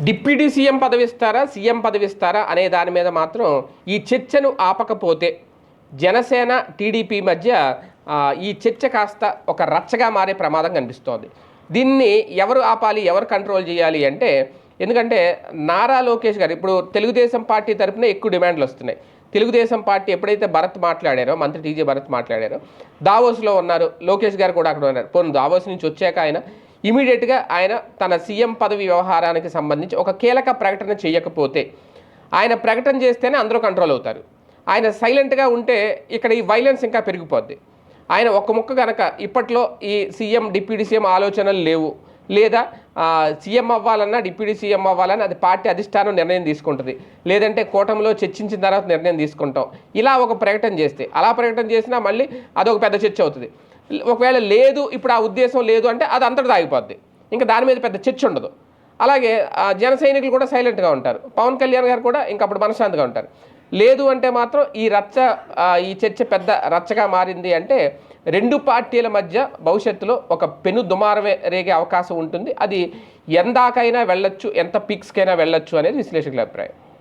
Deputy CM పదవిస్తారా CM పదవిస్తారా అనే దాని మీద మాత్రం ఈ చర్చను ఆపకపోతే జనసేన టీడీపీ మధ్య ఈ చర్చ కాస్త ఒక రచ్చగా మారే ప్రమాదం కనిపిస్తోంది. దీన్ని ఎవరు ఆపాలి ఎవరు కంట్రోల్ చేయాలి అంటే ఎందుకంటే నారా లోకేష్ గారు ఇప్పుడు తెలుగుదేశం పార్టీ తరపున ఎక్కువ డిమాండ్లు వస్తున్నాయి. తెలుగుదేశం పార్టీ ఎప్పుడైతే భరత్ మాట్లాడారో మంత్రి టీజే భరత్ మాట్లాడారో దావోస్లో ఉన్నారు లోకేష్ గారు కూడా అక్కడ ఉన్నారు. పోను దావోస్ నుంచి వచ్చాక ఆయన ఇమీడియట్గా ఆయన తన సీఎం పదవి వ్యవహారానికి సంబంధించి ఒక కీలక ప్రకటన చేయకపోతే ఆయన ప్రకటన చేస్తేనే అందరూ కంట్రోల్ అవుతారు. ఆయన సైలెంట్గా ఉంటే ఇక్కడ ఈ వైలెన్స్ ఇంకా పెరిగిపోద్ది. ఆయన ఒక్క ముక్క కనుక ఇప్పట్లో ఈ సీఎం డిప్యూటీ సీఎం ఆలోచనలు లేవు. లేదా సీఎం అవ్వాలన్నా డిప్యూటీ సీఎం అవ్వాలని అది పార్టీ అధిష్టానం నిర్ణయం తీసుకుంటుంది. లేదంటే కూటమిలో చర్చించిన తర్వాత నిర్ణయం తీసుకుంటాం. ఇలా ఒక ప్రకటన చేస్తే అలా ప్రకటన చేసినా మళ్ళీ అదొక పెద్ద చర్చ అవుతుంది. ఒకవేళ లేదు ఇప్పుడు ఆ ఉద్దేశం లేదు అంటే అది అంతటి ఆగిపోద్ది ఇంకా దాని మీద పెద్ద చర్చ ఉండదు. అలాగే ఆ, జన సైనికులు కూడా సైలెంట్గా ఉంటారు. పవన్ కళ్యాణ్ గారు కూడా ఇంకా అప్పుడు మనశ్శాంతిగా ఉంటారు. లేదు అంటే మాత్రం ఈ రచ్చ ఈ చర్చ పెద్ద రచ్చగా మారింది అంటే రెండు పార్టీల మధ్య భవిష్యత్తులో ఒక పెను దుమారమే రేగే అవకాశం ఉంటుంది. అది ఎందాకైనా వెళ్ళొచ్చు ఎంత పిక్స్కైనా వెళ్ళొచ్చు అనేది విశ్లేషకుల అభిప్రాయం.